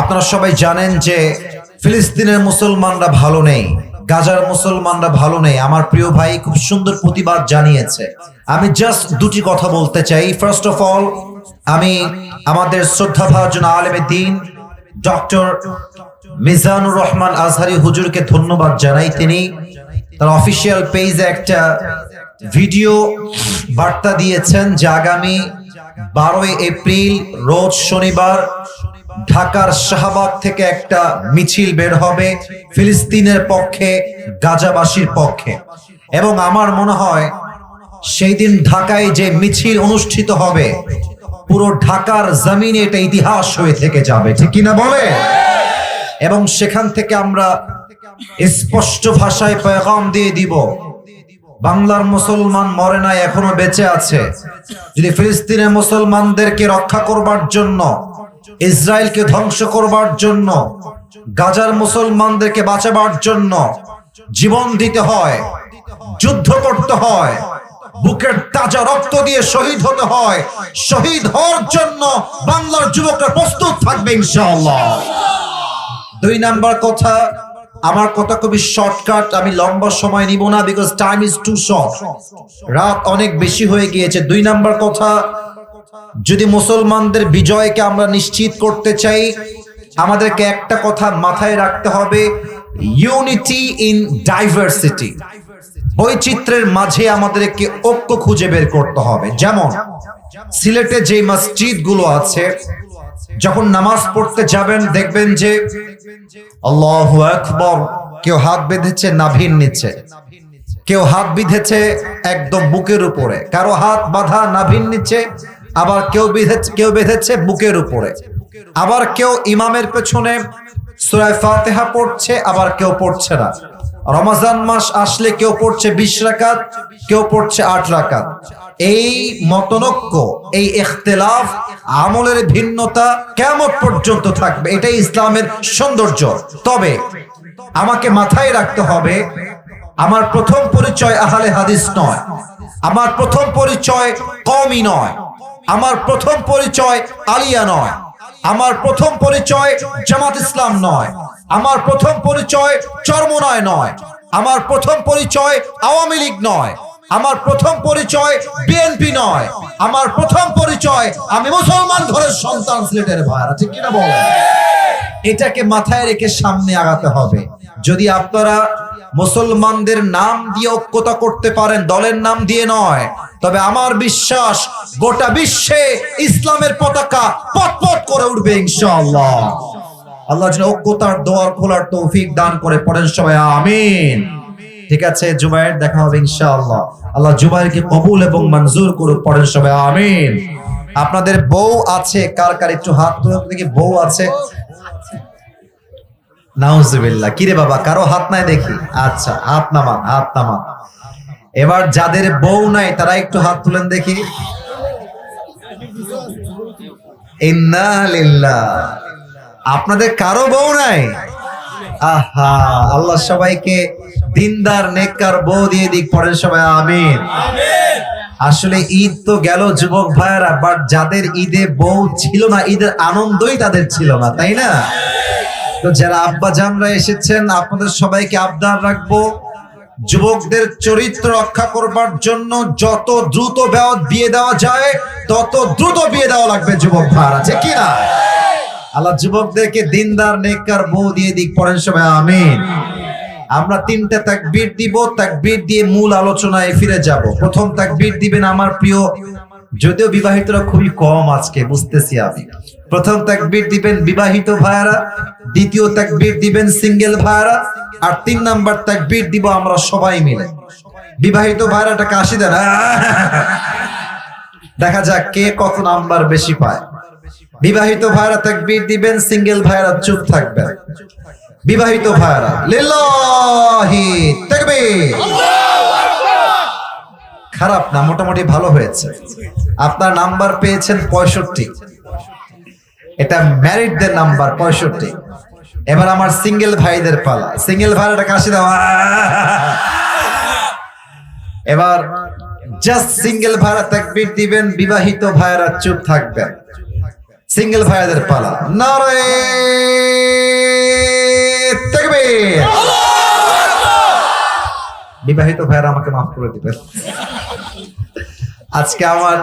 আপনারা সবাই জানেন যে ফিলিস্তিনের মুসলমানরা ভালো নেই, গাজার মুসলমানরা ভালো নেই। আমার প্রিয় ভাই খুব সুন্দর প্রতিবাদ জানিয়েছে। আমি জাস্ট দুটি কথা বলতে চাই। ফার্স্ট অফ অল আমি আমাদের শ্রদ্ধাভাজন আলেমে দিন ডক্টর মিজানুর রহমান আজহারি হুজুরকে ধন্যবাদ জানাই। তিনি তার অফিসিয়াল পেজে একটা ভিডিও বার্তা দিয়েছেন যে আগামী বারোই এপ্রিল, রোজ শনিবার ঢাকার শাহবাগ থেকে একটা মিছিল বের হবে ফিলিস্তিনের পক্ষে, গাজাবাসীর পক্ষে। এবং আমার মনে হয় সেই দিন ঢাকায় যে মিছিল অনুষ্ঠিত হবে, পুরো ঢাকার জমিনে এটা ইতিহাস হয়ে থেকে যাবে। ঠিক কিনা বলে? এবং সেখান থেকে আমরা স্পষ্ট ভাষায় পেগাম দিয়ে দিব, বাংলার মুসলমান মরে নাই, এখনও বেঁচে আছে। যদি ফিলিস্তিনের মুসলমানদেরকে রক্ষা করবার জন্য ইসরায়েলকে ধ্বংস করবার জন্য, গাজার মুসলমানদেরকে বাঁচাবার জন্য জীবন দিতে হয়, যুদ্ধ করতে হয়, বুকের তাজা রক্ত দিয়ে শহীদ হতে হয়, শহীদ হওয়ার জন্য বাংলার যুবকরা প্রস্তুত থাকবে ইনশাআল্লাহ। দুই নাম্বার কথা, আমার কথা খুবই শর্টকাট আমি লম্বা সময় নিব না because time is too short রাত অনেক বেশি হয়ে গিয়েছে। দুই নাম্বার কথা যদি মুসলমানদের বিজয়কে আমরা নিশ্চিত করতে চাই, আমাদেরকে একটা কথা মাথায় রাখতে হবে ইউনিটি ইন ডাইভার্সিটি বৈচিত্র্যের মাঝে আমাদেরকে ঐক্য খুঁজে বের করতে হবে। যেমন, সিলেটে যে মসজিদগুলো আছে, যখন নামাজ পড়তে যাবেন, দেখবেন যে আল্লাহ আকবর, কেউ হাত বেঁধেছে নাভির নিচে। কেউ হাত বিঁধেছে একদম বুকের উপরে। কারও হাত বাঁধা নাভির নিচে আবার কেউ বিঁধেছে, কেউ বেঁধেছে বুকের উপরে। আবার কেউ ইমামের পেছনে সুরায় ফাতেহা পড়ছে, আবার কেউ পড়ছে না। রমাজান মাস আসলে কেউ পড়ছে বিশ রাকাত, কেউ পড়ছে আট রাকাত। এই মতনক্য, এই ইখতিলাফ আমলের ভিন্নতা কেমন পর্যন্ত থাকবে, এটাই ইসলামের সৌন্দর্য। তবে আমাকে মাথায় রাখতে হবে, আমার প্রথম পরিচয় আহলে হাদিস নয়, আমার প্রথম পরিচয় কমই নয়। আমার প্রথম পরিচয় আলিয়া নয়। আমার প্রথম পরিচয় জামাত ইসলাম নয়। আমার প্রথম পরিচয় চর্মনয় নয়। আমার প্রথম পরিচয় আওয়ামী লীগ নয়। আমার প্রথম পরিচয় বিএনপি নয়। আমার প্রথম পরিচয় আমি মুসলমান ঘরের সন্তান সিলেটের ভাইরা ঠিক কিনা বলেন? এটাকে মাথায় রেখে সামনে আগাতে হবে। যদি আপনারা মুসলমানদের নাম দিয়ে ঐক্যতা করতে পারেন, দলের নাম দিয়ে নয়। তবে আমার বিশ্বাস, গোটা বিশ্বে ইসলামের পতাকা পটপট করে উঠবে ইনশাআল্লাহ। আল্লাহ যেন ঐক্যতার দোয়ার খোলার তৌফিক দান করে পড়েন সবাই, আমিন। ঠিক আছে জুবাইর দেখা হবে ইনশাআল্লাহ। আল্লাহ জুবাইরকে কবুল এবং মঞ্জুর করুক, পড়েন সবাই, আমিন। আপনাদের বউ আছে, কার কার একটু হাত তুলুন দেখি, বউ আছে? নাউজুবিল্লাহ। কিরে বাবা, কারও হাত নাই দেখি? আচ্ছা হাত নামান হাত নামান। এবার যাদের বউ নাই, তারা একটু হাত তুলেন দেখি। আপনাদের কারও বউ নাই? আহা, আল্লাহ সবাইকে দিনদার, নেককার বউ দিয়ে দিক পড়েন সবাই আমিন। আসলে ঈদ তো গেল যুবক ভাইয়েরা বাট যাদের ঈদে বউ ছিল না, ঈদের আনন্দই তাদের ছিল না, তাই না? তো যারা আব্বা জানরা এসেছেন, আপনাদের সবাইকে আবদার রাখব। যুবকদের চরিত্র রক্ষা করবার জন্য যত দ্রুত বিয়ে দেওয়া যায়, তত দ্রুত বিয়ে দেওয়া লাগবে যুবক ভাইরা আছে কি না? আল্লাহ যুবকদেরকে দিনদার, নেককার বউ দিয়ে দিক, পড়েন সবাই, আমিন। আমরা তিনটা তাকবীর দিব, তাকবীর দিয়ে মূল আলোচনায় ফিরে যাব। প্রথম তাকবীর দিবেন আমার প্রিয় যদিও বিবাহিতরা খুবই কম আজকে, বুঝতেছি আমি। প্রথম তাকবীর দিবেন বিবাহিত ভাইয়ারা, দ্বিতীয় তাকবীর দিবেন সিঙ্গেল ভাইয়ারা, আর তিন নাম্বার তাকবীর দিব আমরা সবাই মিলে। বিবাহিত ভাইয়ারা টাকা আসি দেন। দেখা যাক কে কত নাম্বার বেশি পায়। বিবাহিত ভাইরা তাকবীর দিবেন, সিঙ্গেল ভাইরা চুপ থাকবেন। বিবাহিত ভাইরা লিল্লাহি তাকবীর। খারাপ না, মোটামুটি ভালো হয়েছে। আপনার নাম্বার পেয়েছেন পঁয়ষট্টি। এটা ম্যারিডদের নাম্বার, পঁয়ষট্টি। এবার আমার সিঙ্গেল ভাইদের পালা। সিঙ্গেল ভাই এটা কাশি দেওয়া এবার জাস্ট সিঙ্গেল ভাইরা তাকবির দিবেন, বিবাহিত ভাইরা চুপ থাকবেন। সিঙ্গেল ভাইদের পালা। নারে তাকবীর! বিবাহিত ভাইয়েরা আমাকে মাফ করে দিবেন। আজকে আমার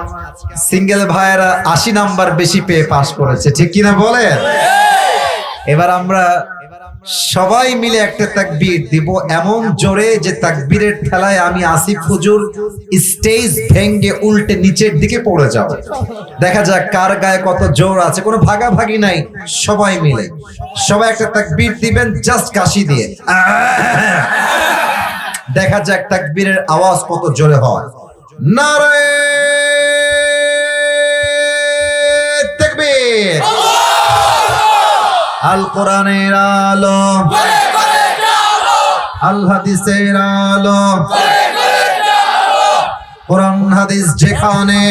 সিঙ্গেল ভাইয়েরা আশি নাম্বার বেশি পেয়ে পাশ করেছে। ঠিক কিনা বলেন? এবার আমরা সবাই মিলে একটা তাকবীর দিব। এমন জোরে যে তাকবীরের ঠেলায় আমি আসিফ হুজুর স্টেজ ভেঙ্গে উল্টে নিচের দিকে পড়ে যাব। দেখা যাক কার গায়ে কত জোর আছে। কোনো ভাগাভাগি নাই, সবাই মিলে। সবাই একটা তাকবীর দিবেন, জাস্ট কাশি দিয়ে। দেখা যাক তাকবীরের আওয়াজ কত জোরে হয়। নারে তাকবীর। আল। কোরআনের আলো। আল হাদিসের আলো কোরআন হাদিস যেখানে।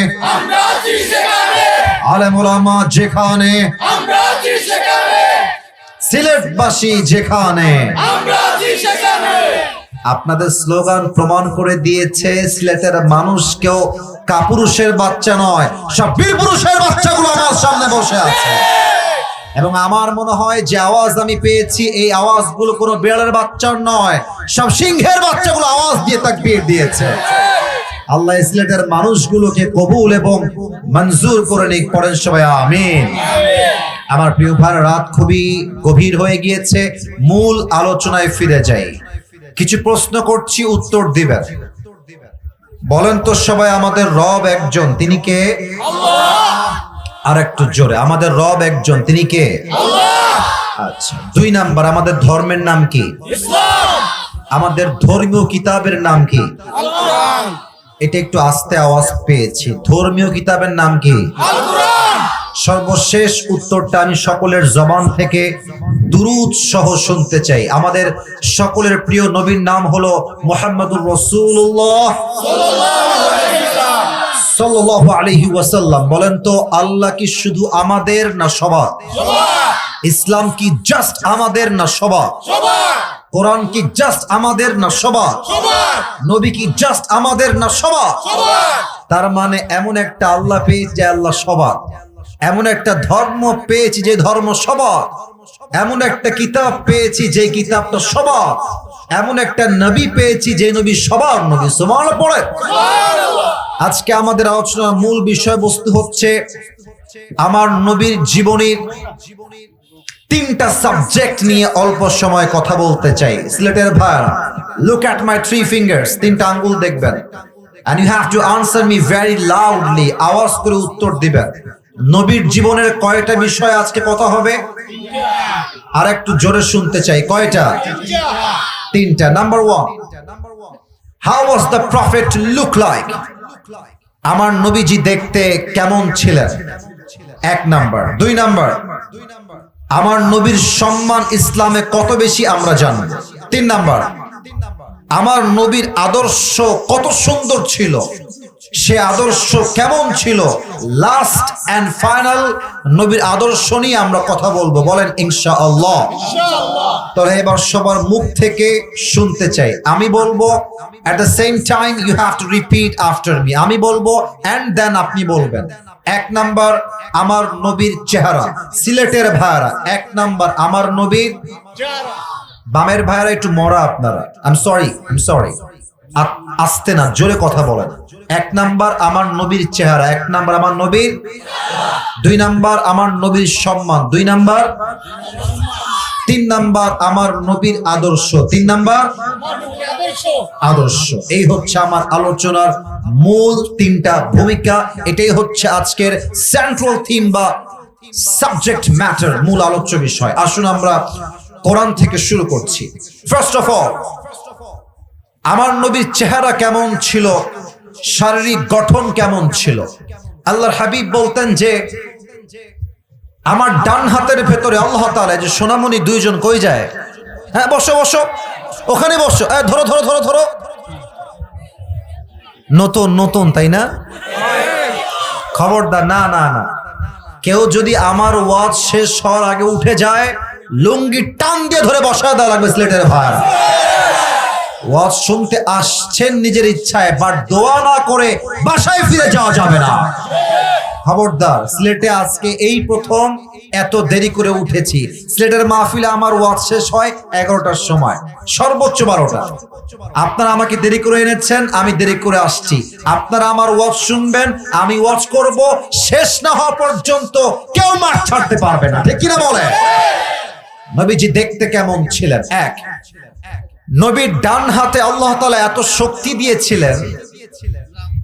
আলেম ওলামা যেখানে। সিলেটবাসী যেখানে। আপনাদের স্লোগান প্রমাণ করে দিয়েছে, সিলেটের মানুষ কেউ কাপুরুষের বাচ্চা নয়, সব বীর পুরুষের বাচ্চাগুলো আমার সামনে বসে আছে। এবং আমার মনে হয় যে আওয়াজ আমি পেয়েছি, এই আওয়াজগুলো কোনো বিড়ালের বাচ্চার নয়, সব সিংহের বাচ্চাগুলো আওয়াজ দিয়ে তাকবীর দিয়েছে। আল্লাহ সিলেটের মানুষগুলোকে কবুল এবং মঞ্জুর করে নিক, পড়েন সবাই আমিন। আমার প্রিয় ভাই রাত খুবই গভীর হয়ে গিয়েছে, মূল আলোচনায় ফিরে যাই। কিছু প্রশ্ন করছি, উত্তর দিবেন। বলেন তো সবাই, আমাদের রব একজন, তিনি কে? আর একটু জোরে, আমাদের রব একজন, তিনি কে? আচ্ছা দুই নাম্বার, আমাদের ধর্মের নাম কি? আমাদের ধর্মীয় কিতাবের নাম কি? এটা একটু আস্তে আওয়াজ পেয়েছি। ধর্মীয় কিতাবের নাম কি? সর্বশেষ উত্তরটা আমি সকলের জবান থেকে দুরুদ সহ শুনতে চাই। আমাদের সকলের প্রিয় নবীর নাম হলো মোহাম্মদুর রসুল্লাহ বলেন তো, আল্লাহ কি শুধু আমাদের না সবার? ইসলাম কি জাস্ট আমাদের না সবার? কোরআন কি জাস্ট আমাদের না সবার? নবী কি জাস্ট আমাদের না সবার? তার মানে এমন একটা আল্লাহ পেয়েছি আল্লাহ সবার। এমন একটা ধর্ম পেয়েছি যে ধর্ম সবার। এমন একটা কিতাব পেয়েছি যে কিতাবটা সবার। এমন একটা নবী পেয়েছি যে নবী সবার নবী সমান পড়ে। আজকে আমাদের আলোচনার মূল বিষয়বস্তু হচ্ছে আমার নবীর জীবনীর তিনটা সাবজেক্ট নিয়ে অল্প সময় কথা বলতে চাই। সিলেটের ভাইরা look at my three fingers তিনটা আঙ্গুল দেখবেন। And you have to answer me very loudly আওয়াজ করে উত্তর দিবেন। নবীর জীবনের কয়টা বিষয় আজকে কথা হবে? আর একটু জোরে শুনতে চাই। কয়টা? তিনটা। Number one how was the prophet look like আমার নবীজি দেখতে কেমন ছিলেন? এক নাম্বার। দুই নাম্বার, আমার নবীর সম্মান ইসলামে কত বেশি আমরা জানব? তিন নাম্বার, আমার নবীর আদর্শ কত সুন্দর ছিল? সে আদর্শ কেমন ছিল? লাস্ট এন্ড ফাইনাল নবীর আদর্শ নিয়ে আমরা কথা বলব। বলেন ইনশা আল্লাহ তাহলে এবার সবার মুখ থেকে শুনতে চাই। আমি বলব at the same time you have to repeat after me আমি বলব এন্ড দেন আপনি বলবেন। এক নাম্বার, আমার নবীর চেহারা। সিলেটের ভাইয়ারা, এক নাম্বার, আমার নবীর বামের ভাইয়ারা একটু মরা আপনারা। I am sorry I am আসতে না, জোরে কথা বলেন এক নাম্বার আমার নবীর চেহারা, এক নাম্বার আমার নবীর দুই নাম্বার আমার নবীর সম্মান, দুই নাম্বার তিন নাম্বার আমার নবীর আদর্শ, তিন নাম্বার আদর্শ। এই হচ্ছে আমার আলোচনার মূল তিনটা ভূমিকা, এটাই হচ্ছে আজকের সেন্ট্রাল থিম বা সাবজেক্ট ম্যাটার মূল আলোচ্য বিষয়। আসুন আমরা কোরআন থেকে শুরু করছি। ফার্স্ট অফ অল আমার নবীর চেহারা কেমন ছিল? শারীরিক গঠন কেমন ছিল? আল্লাহর হাবিব বলতেন যে, আমার ডান হাতের ভেতরে আল্লাহ তাআলা যে সোনামণি দুইজন কই যায়? হ্যাঁ বসো বসো। ওখানে বসো। ধরো ধরো ধরো ধরো। নতুন নতুন, তাই না? খবরদার, না না না। কেউ যদি আমার ওয়াজ শেষ হওয়ার আগে উঠে যায়, লুঙ্গি টান দিয়ে ধরে বসায় দেওয়া লাগবে স্লেটের ভাই ওয়াজ শুনতে আসছেন নিজের ইচ্ছায় বাট দোয়া না করে বাসায় ফিরে যাওয়া যাবে না। খবরদার, সিলেটে আজকে এই প্রথম এত দেরি করে উঠেছি। সিলেটের মাহফিলে আমার ওয়াজ শেষ হয় এগারোটার সময়, সর্বোচ্চ বারোটা। আপনারা আমাকে দেরি করে এনেছেন, আমি দেরি করে আসছি। আপনারা আমার ওয়াজ শুনবেন, আমি ওয়াজ করব, শেষ না হওয়া পর্যন্ত কেউ মাঠ ছাড়তে পারবে না। ঠিক কিনা বলে নবীজি দেখতে কেমন ছিলেন? এক নবীর ডান হাতে আল্লাহ তাআলা এত শক্তি দিয়েছিলেন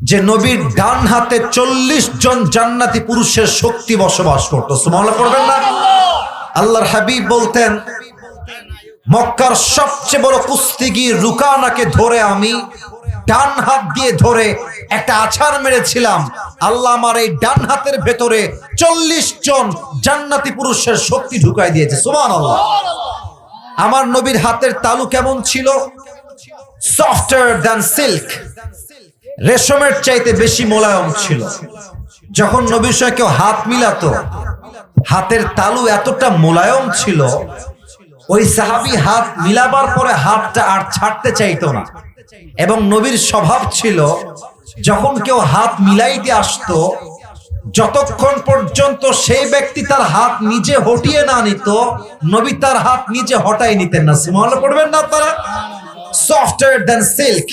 যে নবীর ডান হাতে চল্লিশ জন জান্নাতি পুরুষের শক্তি বসবাস করতো। সুমাল্লাহ পড়বেন না? আল্লাহর হাবিব বলতেন, মক্কার সবচেয়ে বড় কুস্তিগির রুকানাকে ধরে আমি ডান হাত দিয়ে ধরে একটা আছাড় মেরেছিলাম। আল্লাহ আমার এই ডান হাতের ভেতরে চল্লিশ জন জান্নাতি পুরুষের শক্তি ঢুকাই দিয়েছে। সুমান আল্লাহ আমার নবীর হাতের তালু কেমন ছিল? সফটার দ্যান সিল্ক রেশমের চাইতে বেশি মোলায়ম ছিল। যখন নবীর সঙ্গে কেউ হাত মিলাতো, হাতের তালু এতটা মোলায়ম ছিল, ওই সাহাবি হাত মিলাবার পরে হাতটা আর ছাড়তে চাইতো না। এবং নবীর স্বভাব ছিল, যখন কেউ হাত মিলাইতে আসতো যতক্ষণ পর্যন্ত সেই ব্যক্তি তার হাত নিজে হটিয়ে না নিত, নবী তার হাত নিজে হটাই নিতেন না। সুমহল্লা পড়বেন না তারা সফটওয়্যার দেন সিল্ক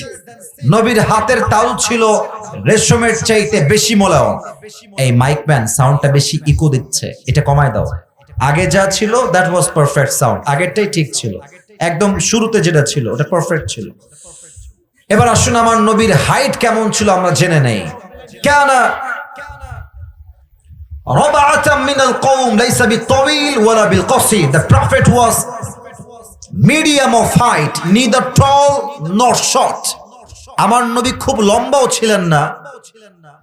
নবীর হাতের তাল ছিল রেশমের চাইতে বেশি মোলায়ম। এই মাইকম্যান সাউন্ডটা বেশি ইকো দিচ্ছে। এটা কমায় দাও। আগে যা ছিল দ্যাট ওয়াজ পারফেক্ট সাউন্ড আগেরটাই ঠিক ছিল। একদম শুরুতে যেটা ছিল, ওটা পারফেক্ট ছিল। এবার আসুন, আমার নবীর হাইট কেমন ছিল আমরা জেনে নেই। কেন the prophet was medium of height, neither tall nor short আমার নবী খুব লম্বাও ছিলেন না,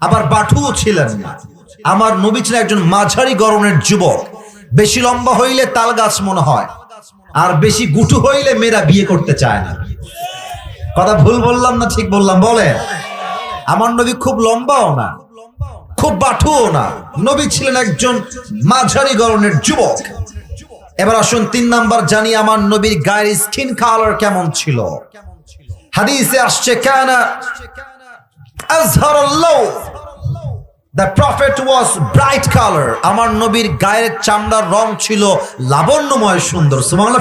আবার বাটুও ছিলেন না। আমার নবী ছিলেন একজন মাঝারি গরনের যুবক। বেশি লম্বা হইলে তাল গাছ মনে হয়, আর বেশি গুটু হইলে মেয়েরা বিয়ে করতে চায় না। কথা ভুল বললাম না ঠিক বললাম বলে আমার নবী খুব লম্বাও না খুব বাঠুও না। নবী ছিলেন একজন মাঝারি গরনের যুবক। এবার আসুন তিন নাম্বার জানি আমার নবীর গায়ের স্কিন কালার কেমন ছিল। হাদিসে আসছে, কেন আজহারাল্লাহ the prophet was bright colour আমার নবীর গায়ের চামড়ার রং ছিল লাবণ্যময় সুন্দর। সুমাংলা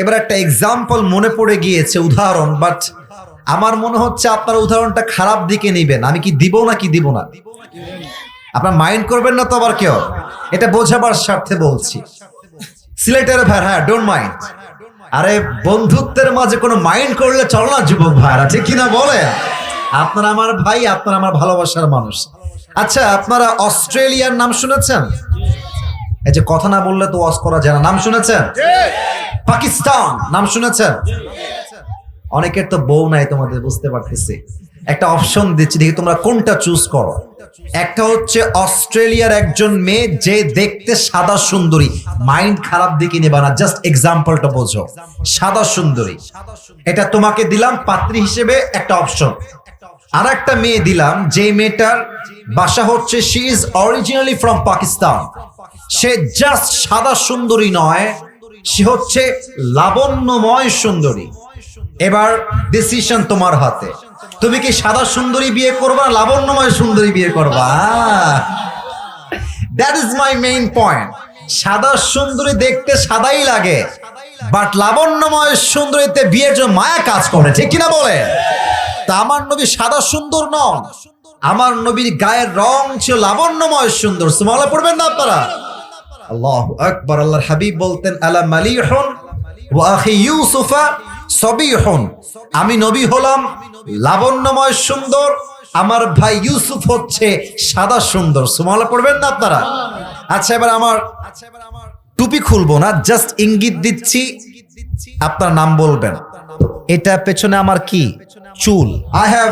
এবার একটা এক্সাম্পল মনে পড়ে গিয়েছে, উদাহরণ বাট আমার মনে হচ্ছে আপনার উদাহরণটা খারাপ দিকে নেবেন। আমি কি দিব না কি দিব না? আপনার মাইন্ড করবেন না তো আবার কেউ? এটা বোঝাবার স্বার্থে বলছি। সিলেটের ভাই হ্যাঁ ডোন্ট মাইন্ড আরে বন্ধুত্বের মাঝে কোনো মাইন্ড করলে চলো না যুবক ভাইরা ঠিক কিনা বলে আপনারা আমার ভাই আপনারা আমার ভালোবাসার মানুষ। আচ্ছা আপনারা অস্ট্রেলিয়ার নাম শুনেছেন? এই যে কথা না বললে তো ওয়াজ করা যায় না। নাম শুনেছেন? পাকিস্তান নাম শুনেছেন? অনেকের তো বউ নাই তোমাদের, বুঝতে পারতেছি। একটা অপশন দিচ্ছি, দেখি তোমরা কোনটা চুজ করো। একটা হচ্ছে অস্ট্রেলিয়ার একজন মেয়ে, যে দেখতে সাদা সুন্দরী। মাইন্ড খারাপ দিকে নেবা না জাস্ট এক্সাম্পলটা বোঝো। সাদা সুন্দরী। এটা তোমাকে দিলাম পাত্রী হিসেবে একটা অপশন আর একটা মেয়ে দিলাম যে মেয়েটার বাসা হচ্ছে she is originally from Pakistan say just সাদা সুন্দরী নয়, সে হচ্ছে লাবণ্যময় সুন্দরী। এবার ডিসিশন তোমার হাতে। তুমি কি সাদা সুন্দরী বিয়ে করবা, লাবণ্যময় সুন্দরী বিয়ে করবা? That is my main point সাদা সুন্দরী দেখতে সাদাই লাগে বাট লাবণ্যময় সুন্দরীতে বিয়ের জন্য মায়া কাজ করে, ঠিক কিনা বলে? তা আমার নবী সাদা সুন্দর নন। আমার নবীর গায়ের রং ছিল লাবণ্যময় সুন্দর। সুমালা পড়বেন না আপনারা? আল্লাহ আকবর, আল্লাহর হাবিব বলতেন, আলা মালিহন ওয়া আখি ইউসুফা সবিহন। আমি নবী হলাম, লাবণ্যময় সুন্দর। আমার ভাই ইউসুফ হচ্ছে সাদা সুন্দর। সুমালা পড়বেন না আপনারা? আচ্ছা এবার আমার টুপি খুলবো না, জাস্ট ইঙ্গিত দিচ্ছি, আপনার নাম বলবেন। এটা পেছনে আমার কি? চুল। I have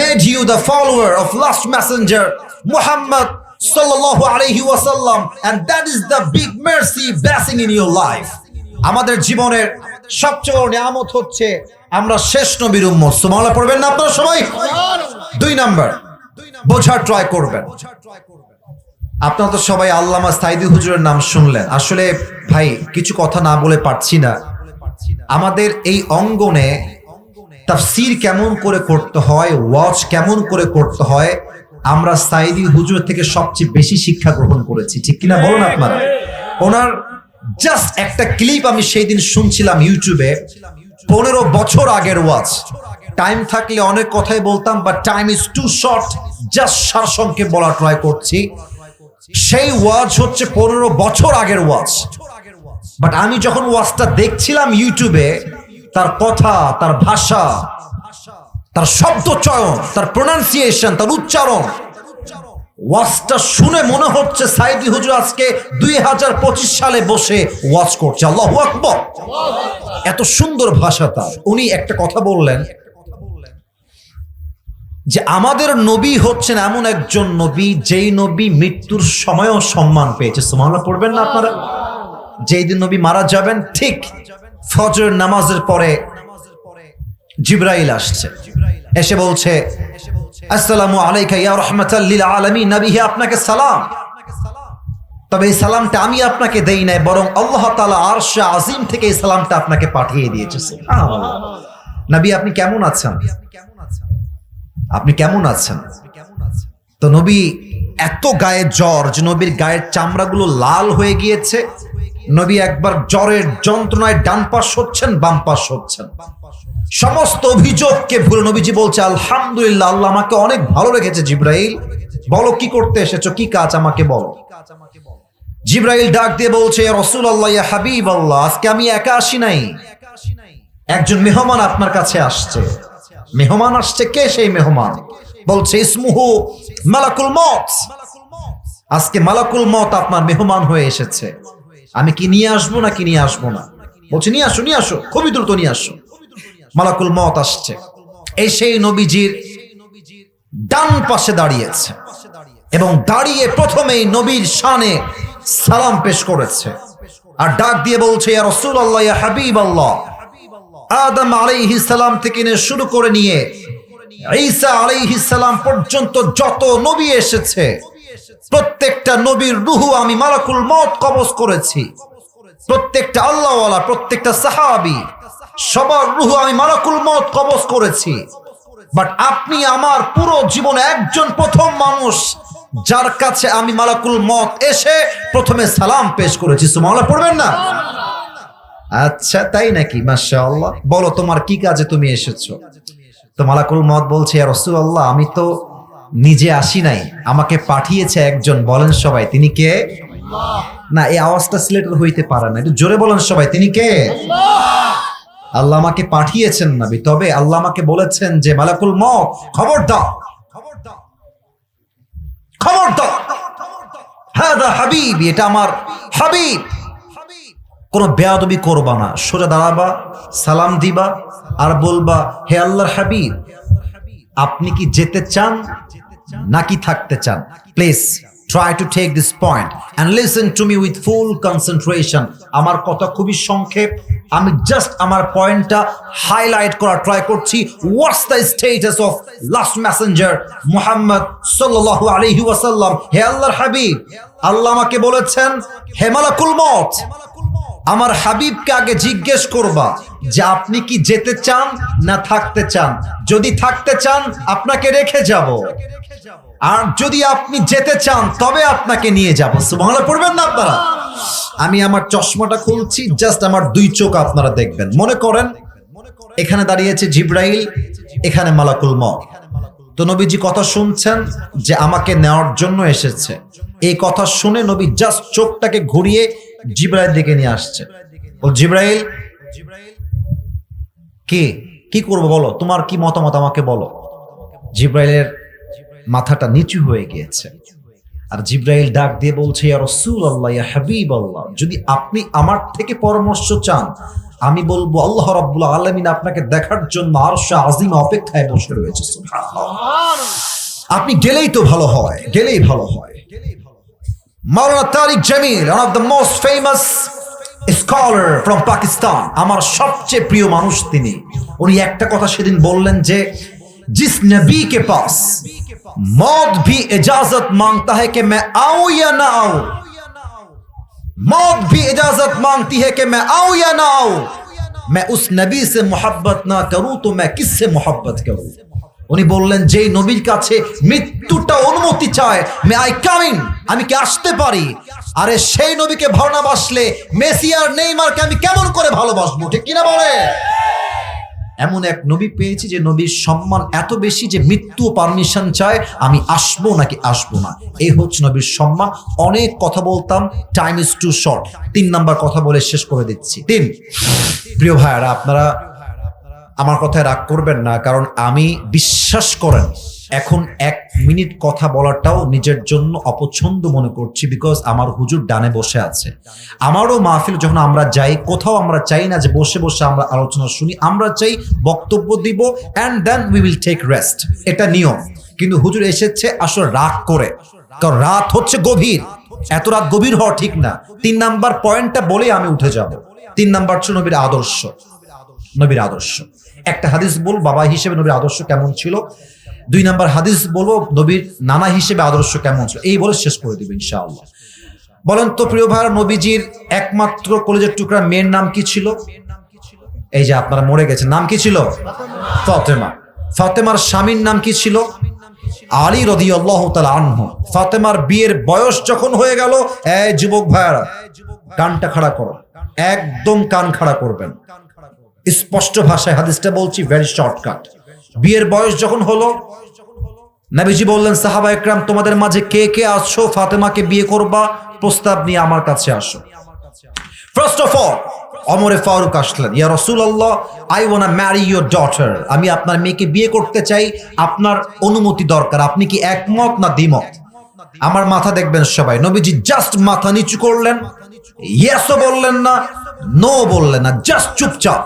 made you the follower of last messenger Muhammad সাল্লাল্লাহু আলাইহি wasallam and that is the big mercy blessing in your life আমাদের জীবনের সবচেয়ে বড় নিয়ামত হচ্ছে আমরা শেষ নবীর উম্মত। সুবহানাল্লাহ, পড়বেন না আপনারা সবাই? দুই নাম্বার, বোঝার ট্রাই করবেন। আপনারা তো সবাই আল্লামা সাইদি হুজুরের নাম শুনলেন। আসলে ভাই, কিছু কথা না বলে পারছি না। আমাদের এই অঙ্গনে তাফসির কেমন করে করতে হয় ওয়াচ কেমন করে করতে হয়, আমরা সাইদি হুজুর থেকে সবচেয়ে বেশি শিক্ষা গ্রহণ করেছি। ঠিক কিনা বলুন আপনারা? ওনার জাস্ট একটা ক্লিপ আমি সেই দিন শুনছিলাম ইউটিউবে পনেরো বছর আগের ওয়াজ টাইম থাকলে অনেক কথাই বলতাম but time is too short just সারসংক্ষেপ বলা ট্রাই করছি। সেই ওয়াজ হচ্ছে পনেরো বছর আগের ওয়াজ বাট আমি যখন ওয়াজটা দেখছিলাম ইউটিউবে তার কথা, তার ভাষা, তার শব্দ চয়ন, তার প্রোনাউন্সিয়েশন তার উচ্চারণ ওয়াজটা শুনে মনে হচ্ছে সাইদি হুজুর আজকে দুই হাজার পঁচিশ সালে বসে ওয়াজ করছে। আল্লাহ আকবর। এত সুন্দর ভাষা তার। উনি একটা কথা বললেন যে আমাদের নবী হচ্ছেন এমন একজন নবী যেই নবী মৃত্যুর সময়ও সম্মান পেয়েছে। সুমানা পড়বেন না আপনারা? যেই দিন নবী মারা যাবেন, ঠিক ফজর নামাজের পরে জিব্রাইল আসছে। এসে বলছে আসসালামু আলাইকা ইয়া রাহমাতাল্লিল আলামিন। নবী হে আপনাকে সালাম। তবে এই সালামটা আমি আপনাকে দেই নাই, বরং আল্লাহ তাআলা আরশে আজিম থেকে এই সালামটা আপনাকে পাঠিয়ে দিয়েছে। নবী, আপনি কেমন আছেন? আপনি কেমন আছেন? তো নবী, এত গায়ে জ্বর যে নবীর গায়ের চামড়াগুলো লাল হয়ে গিয়েছে। নবী একবার জ্বরের যন্ত্রণায় ডান পাশ হচ্ছেন বাম পাশ হচ্ছেন সমস্ত অভিযোগকে ভুলে নবীজি বলছে, আলহামদুলিল্লাহ, আল্লাহ আমাকে অনেক ভালো রেখেছে, জিব্রাইল। বলো কি করতে এসেছ, কি কাজ আমাকে বলো। জিব্রাইল ডাক দিয়ে বলছে রসুল আল্লাহ হাবিব আল্লাহ আজকে আমি একা আসি নাই। একজন মেহমান আপনার কাছে আসছে। মেহমান আসছে কে সেই মেহমান? বলছে, ইসমুহু মালাকুল মত আজকে মালাকুল মত আপনার মেহমান হয়ে এসেছে। আমি কি নিয়ে আসব না কি নিয়ে আসব না? বলছে, নিয়ে আসো নিয়ে আসো, খুবই দ্রুত নিয়ে আসো। মালাকুল মত আসছে। এই সেই নবীজির ডান পাশে দাঁড়িয়েছে এবং দাঁড়িয়ে প্রথমেই নবীর শানে সালাম পেশ করেছে। আর ডাক দিয়ে বলছে, ইয়া রাসূলুল্লাহ, ইয়া হাবিবাল্লাহ। আদম আলাইহিস সালাম থেকে শুরু করে নিয়ে ঈসা আলাইহিস সালাম পর্যন্ত যত নবী এসেছে প্রত্যেকটা নবীর রুহু আমি মালাকুল মত কবজ করেছি। প্রত্যেকটা আল্লাহওয়ালা, প্রত্যেকটা সাহাবি, সবার রুহু আমি মালাকুল মত কবজ করেছি। বাট আপনি আমার পুরো জীবনে একজন প্রথম মানুষ যার কাছে আমি মালাকুল মত এসে প্রথমে সালাম পেশ করেছি। সুমালা পড়বেন না? আচ্ছা তাই নাকি? মাশাআল্লাহ। বলো, তোমার কি কাজে তুমি এসেছ? তো মালাকুল মত বলছে রসুল আল্লাহ আমি তো নিজে আসি নাই, আমাকে পাঠিয়েছে একজন, বলেন সবাই, তিনি কে? না, এই আওয়াজটা সিলেটের হইতে পারে না, একটু জোরে বলেন সবাই, তিনি কে? আল্লাহ আমাকে পাঠিয়েছেন নাবি, তবে আল্লাহ আমাকে বলেছেন যে, মালাকুল মত খবর দাও খবর দাও হ্যাঁ হাবিব, এটা আমার হাবিব, কোন বেয়াদবি করবা না দাঁড়াবা, সালাম দিবা, আর বলবা, হে হাবিব, আপনি কি যেতে চান? নাকি থাকতে চান? Please try to take this point and listen to me with full concentration আমার কথা খুবই সংক্ষেপ। আমি জাস্ট আমার পয়েন্টটা হাইলাইট করার ট্রাই করছি। What's the status of last messenger Muhammad সাল্লাল্লাহু আলাইহি ওয়াসাল্লাম? হে আল্লাহর হাবিব, আল্লাহ আমাকে বলেছেন, হে মালাকুল মত আমার হাবিবকে আগে জিজ্ঞেস করবা যে আপনি কি যেতে চান না থাকতে চান? যদি থাকতে চান, আপনাকে রেখে যাব। আর যদি আপনি যেতে চান, তবে আপনাকে নিয়ে যাব। সুবহানাল্লাহ, পড়বেন না আপনারা? আমি আমার চশমাটা খুলছি জাস্ট আমার দুই চোখ আপনারা দেখবেন। মনে করেন, এখানে দাঁড়িয়েছে জিব্রাইল, এখানে মালাকুল মত তো নবীজি কথা শুনছেন যে আমাকে নেওয়ার জন্য এসেছে। এই কথা শুনে নবী জাস্ট চোখটাকে ঘুরিয়ে জিব্রাইল দিকে নিয়ে আসছে। জিব্রাইল? কি? কি করব বলো? তোমার কি মতামত আমাকে বলো? জিব্রাইলের মাথাটা নিচু হয়ে গিয়েছে। আর জিব্রাইল ডাক দিয়ে বলছে, ইয়া রসুল আল্লাহ ইয়া হাবিব যদি আপনি আমার থেকে পরামর্শ চান, আমি বলব আল্লাহ রাব্বুল আলামিন আপনাকে দেখার জন্য আরশে আজিম অপেক্ষায় বসে রয়েছে। আপনি গেলেই তো ভালো হয়, গেলেই ভালো হয়। Maulana Tariq Jamil one of the most famous scholar from Pakistan আমার সবচেয়ে প্রিয় মানুষ তিনি উনি একটা কথা সেদিন বললেন যে जिस नबी के पास मौत भी इजाजत मांगता है कि मैं आऊं या ना आऊं मौत भी इजाजत मांगती है कि मैं आऊं या ना आऊं मैं उस नबी से मोहब्बत ना करूं तो मैं किससे मोहब्बत करूं উনি বললেন, যেই নবীর কাছে মৃত্যুটা অনুমতি চায়, মে আই কামিং আমি কি আসতে পারি? আরে সেই নবীকে ভালো না বাসলে মেসি আর নেইমারকে আমি কেমন করে ভালোবাসবো, ঠিক কিনা বলে? এমন এক নবী পেয়েছি যে নবীর সম্মান এত বেশি যে মৃত্যু পারমিশন চায়, আমি আসব নাকি আসব না? এই হচ্ছে নবীর সম্মান। অনেক কথা বলতাম টাইম ইজ টু শর্ট তিন নাম্বার কথা বলে শেষ করে দিচ্ছি। তিন। প্রিয় ভাইয়ারা, আপনারা আমার কথায় রাগ করবেন না, কারণ আমি বিশ্বাস করেন, এখন এক মিনিট কথা বলাটাও নিজের জন্য অপছন্দ মনে করছি বিকজ আমার হুজুর ডানে বসে আছে। আমারও মাহফিল যখন আমরা যাই, কোথাও আমরা চাই না যে বসে বসে আমরা আলোচনা শুনি, আমরা চাই বক্তব্য দিব and then we will take rest এটা নিয়ম। কিন্তু হুজুর এসেছে আসলে রাগ করে, কারণ রাত হচ্ছে গভীর, এত রাত গভীর হওয়া ঠিক না। তিন নাম্বার পয়েন্টটা বলে আমি উঠে যাব। তিন নাম্বার ছিল নবীর আদর্শ নবীর আদর্শ। একটা হাদিস বলব, বাবা হিসেবে নবীর আদর্শ কেমন ছিল? দুই নাম্বার হাদিস বলব, নবীর নানা হিসেবে আদর্শ কেমন ছিল? এই বলে শেষ করে দিব ইনশাআল্লাহ। বলেন তো, প্রিয় ভাই নবীজির একমাত্র কলেজের টুকরা মেয়ের নাম কি ছিল? এই যে আপনারা মরে গেছেন, নাম কি ছিল? ফাতেমা। ফাতেমার স্বামীর নাম কি ছিল? আলী রদি আল্লাহ আনহু। ফাতেমার বিয়ের বয়স যখন হয়ে গেল, এই যুবক ভাইয়ারা, কানটা খাড়া করো। একদম কান খাড়া করবেন। স্পষ্ট ভাষায় হাদিসটা বলছি ভেরি শর্টকাট বিয়ের বয়স যখন হলো, নবীজি বললেন, সাহাবা একরাম, তোমাদের মাঝে কে কে আছো ফাতেমাকে বিয়ে করবা, প্রস্তাব নিয়ে আমার কাছে আসো। First of all Umar Farooq আসলেন, ইয়া রসুল্লাহ I wanna marry your daughter আমি আপনার মেয়েকে বিয়ে করতে চাই, আপনার অনুমতি দরকার, আপনি কি একমত না দ্বিমত? আমার মাথা দেখবেন সবাই, নবীজি জাস্ট মাথা নিচু করলেন ইয়েসও বললেন না নো বললেন না জাস্ট চুপচাপ।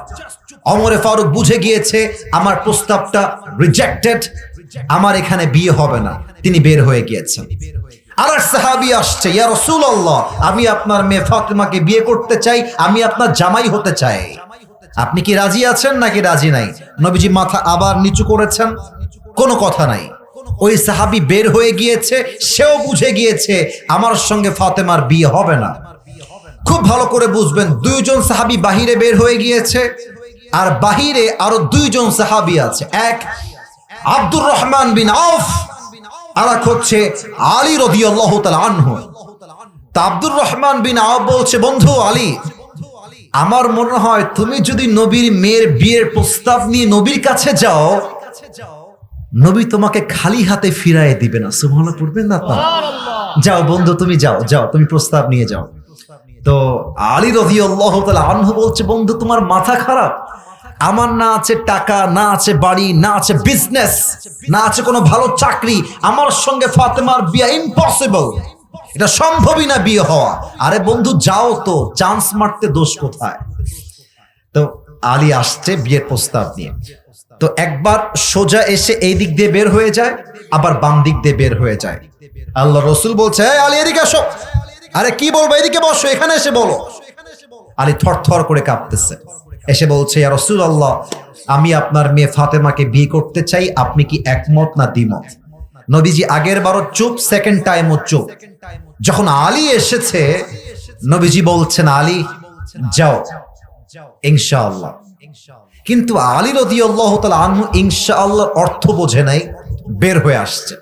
অমরে ফারুক বুঝে গিয়েছে, আমার প্রস্তাবটা রিজেক্টেড আমার এখানে বিয়ে হবে না, তিনি বের হয়ে গিয়েছেন। আর সাহাবি আসছে আমি আপনার মেয়ে ফাতেমাকে বিয়ে করতে চাই, আমি আপনার জামাই হতে চাই। আপনি কি রাজি আছেন নাকি রাজি নাই? নবীজি মাথা আবার নিচু করেছেন, কোনো কথা নাই। ওই সাহাবি বের হয়ে গিয়েছে, সেও বুঝে গিয়েছে, আমার সঙ্গে ফাতেমার বিয়ে হবে না। খুব ভালো করে বুঝবেন দুইজন সাহাবি বাহিরে বের হয়ে গিয়েছে আর বাহিরে আরও দুইজন সাহাবি আছে। এক আব্দুর রহমান বিন আউফ আর এক হচ্ছে আলী রদিয়াল্লাহু আনহু। তা আব্দুর রহমান বিন আউফ বলছে বন্ধু আলী আমার মনে হয় তুমি যদি নবীর মেয়ের বিয়ের প্রস্তাব নিয়ে নবীর কাছে যাও নবী তোমাকে খালি হাতে ফিরায় দিবে না। সুবহানাল্লাহ পড়বেন না তা? যাও বন্ধু তুমি যাও যাও তুমি প্রস্তাব নিয়ে যাও। তো আলী রহি আল্লাহ আনহু বলছে, বন্ধু, তোমার মাথা খারাপ। আমার না আছে টাকা, না আছে বাড়ি, না আছে বিজনেস না আছে কোনো ভালো চাকরি। আমার সঙ্গে ফাতেমার বিয়ে ইম্পসিবল এটা সম্ভবই না বিয়ে হওয়া। আরে বন্ধু, যাও তো চান্স মারতে দোষ কোথায়? তো আলী আসছে বিয়ের প্রস্তাব নিয়ে। তো একবার সোজা এসে এই দিক দিয়ে বের হয়ে যায়, আবার বাম দিক দিয়ে বের হয়ে যায়। আল্লাহ রসুল বলছে, "এই আলী, এদিকে আসো। আরে কি বলব? এদিকে বসো, এখানে এসে বলো। আলী থর করে কাঁপতেছে। এসে বলছে, ইয়া রসুল আল্লাহ আমি আপনার মেয়ে ফাতেমাকে বিয়ে করতে চাই, আপনি কি একমত না দ্বিমত? নবীজি আগের বারও চুপ সেকেন্ড টাইমও চুপ। যখন আলী এসেছে, নবীজি বলছেন, আলী, যাও, ইনশাআল্লাহ। কিন্তু আলী আল্লাহ তালা আনহু ইনশাআল্লাহর অর্থ বোঝে নাই, বের হয়ে আসছে।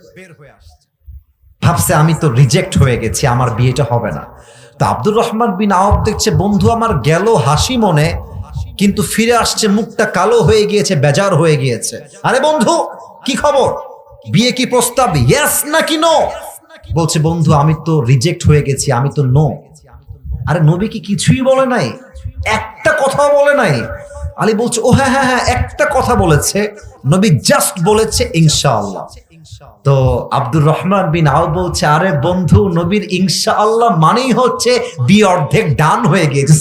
ভাবছে, আমি তো রিজেক্ট হয়ে গেছি, আমার বিয়েটা হবে না। তো আব্দুর রহমান বিন আওয়াব দেখছে, বন্ধু আমার গেল হাসি মনে, কিন্তু ফিরে আসছে, মুখটা কালো হয়ে গিয়েছে, বেজার হয়ে গিয়েছে। আরে বন্ধু, কি খবর? বিয়ে কি প্রস্তাব? ইয়েস নাকি নো বলছে, বন্ধু, আমি তো রিজেক্ট হয়ে গেছি, আমি তো নো আরে নবী কি কিছুই বলে নাই? একটা কথা বলে নাই? আলী বলছে, ও হ্যাঁ হ্যাঁ হ্যাঁ একটা কথা বলেছে, নবী জাস্ট বলেছে, ইনশাআল্লাহ। তো আব্দুর রহমান বিন আও বলছে আরে বন্ধু নবীর ইনশাআল্লাহ মানেই হচ্ছে বিয়ে অর্ধেক ডান হয়ে গিয়েছে।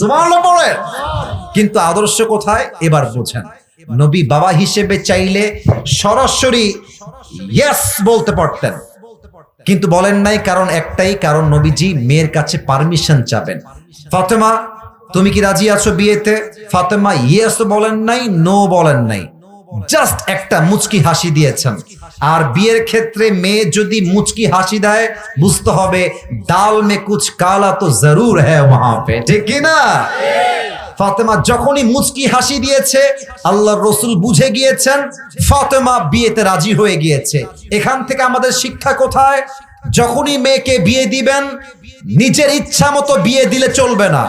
কিন্তু আদর্শ কোথায়? এবার বোঝেন। নবী বাবা হিসেবে চাইলে সরাসরি ইয়েস বলতে পারতেন। কিন্তু বলেন নাই কারণ একটাই কারণ নবীজি মেয়ের কাছে পারমিশন চাবেন। ফাতেমা তুমি কি রাজি আছো বিয়েতে? ফাতেমা ইয়েস বলেন নাই নো বলেন নাই। জাস্ট একটা মুচকি হাসি দিয়েছেন। আর বিয়ের ক্ষেত্রে মেয়ে যদি মুচকি হাসি দেয়, বুঝতে হবে দাল মে কুছ কালা তো জরুর হ্যাঁ ঠিক না? ফাতেমা যখনই মুচকি হাসি দিয়েছে, আল্লাহর রসুল বুঝে গিয়েছেন, ফাতেমা বিয়েতে রাজি হয়ে গিয়েছে। এখান থেকে আমাদের শিক্ষা কোথায়? যখনই মেয়েকে বিয়ে দিবেন, নিজের ইচ্ছা মতো বিয়ে দিলে চলবে না।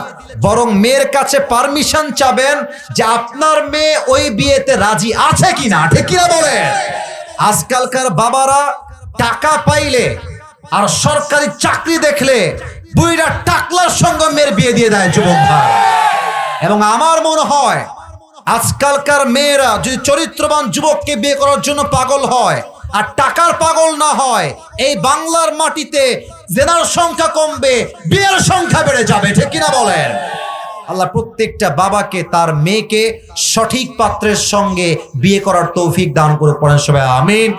বরং মেয়ের কাছে পারমিশন চাবেন যে আপনার মেয়ে ওই বিয়েতে রাজি আছে কিনা, ঠিক কিনা বলেন? আজকালকার বাবারা টাকা পাইলে আর সরকারি চাকরি দেখলে বুইরা টাকলার সঙ্গে মেয়ের বিয়ে দিয়ে দেয়, যুবক ভাই। এবং আমার মনে হয় আজকালকার মেয়েরা যদি চরিত্রবান যুবককে বিয়ে করার জন্য পাগল হয় আর টাকার পাগল না হয়, এই বাংলার মাটিতে জেনার সংখ্যা কমবে, বিয়ের সংখ্যা বেড়ে যাবে, ঠিক কিনা বলেন? আল্লাহ প্রত্যেকটা বাবাকে, তার মেয়েকে সঠিক পাত্রের সঙ্গে বিয়ে করার তৌফিক দান করে পড়েন সবাই, আমিন।